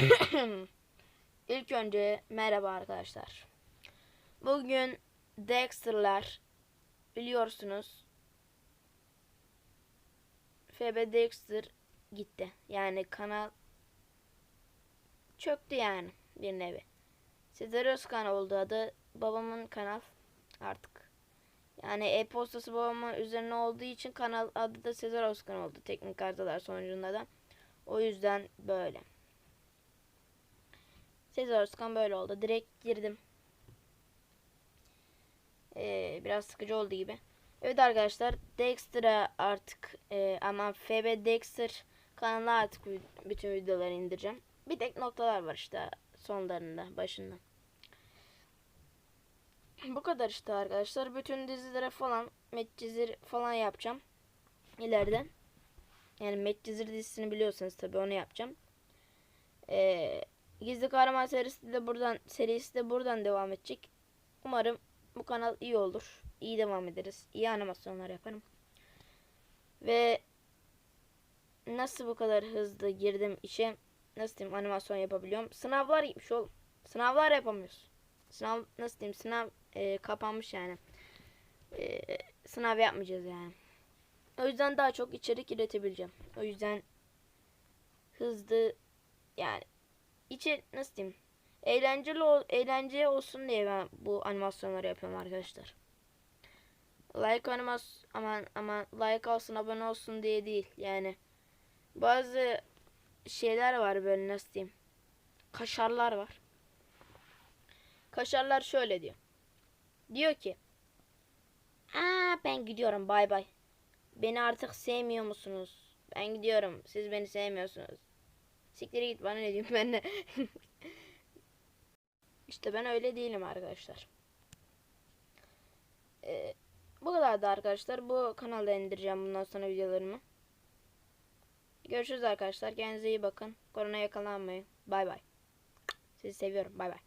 İlk önce merhaba arkadaşlar. Bugün Dexter'lar biliyorsunuz. FB Dexter gitti. Yani kanal çöktü yani bir nevi. Sezer Özkan oldu adı. Babamın kanal artık. Yani e-postası babamın üzerine olduğu için kanal adı da Sezer Özkan oldu. Teknik arızalar sonucunda da. O yüzden böyle. Sezer Özkan böyle oldu. Direkt girdim. Ee, biraz sıkıcı oldu gibi. Evet arkadaşlar Dexter'a artık e, ama FB Dexter kanalına artık bütün videoları indireceğim. Bir tek noktalar var işte sonlarında başında. Bu kadar işte arkadaşlar. Bütün dizilere falan Medcezir falan yapacağım. İleride. Yani Medcezir dizisini biliyorsanız tabii onu yapacağım. Ee, Gizli Kahraman serisi de buradan serisi de buradan devam edecek. Umarım bu kanal iyi olur. İyi devam ederiz. İyi animasyonlar yaparım. Ve nasıl bu kadar hızlı girdim işe nasıl diyeyim animasyon yapabiliyorum. Sınavlar gitmiş oğlum. Sınavlar yapamıyoruz. Sınav nasıl diyeyim sınav e, kapanmış yani. E, sınav yapmayacağız yani. O yüzden daha çok içerik üretebileceğim. O yüzden hızlı yani içi nasıl diyeyim eğlenceli ol, eğlenceli olsun diye ben bu animasyonları yapıyorum arkadaşlar. Like animas aman aman like alsın abone olsun diye değil yani bazı şeyler var böyle nasıl diyeyim kaşarlar var. Kaşarlar şöyle diyor. Diyor ki Aa ben gidiyorum bay bay. Beni artık sevmiyor musunuz? Ben gidiyorum. Siz beni sevmiyorsunuz. Siktir git bana ne diyeyim ben de. işte ben öyle değilim arkadaşlar. Ee, bu kadar da arkadaşlar. Bu kanalda indireceğim bundan sonra videolarımı. Görüşürüz arkadaşlar. Kendinize iyi bakın. Korona yakalanmayın. Bay bay. Sizi seviyorum. Bay bay.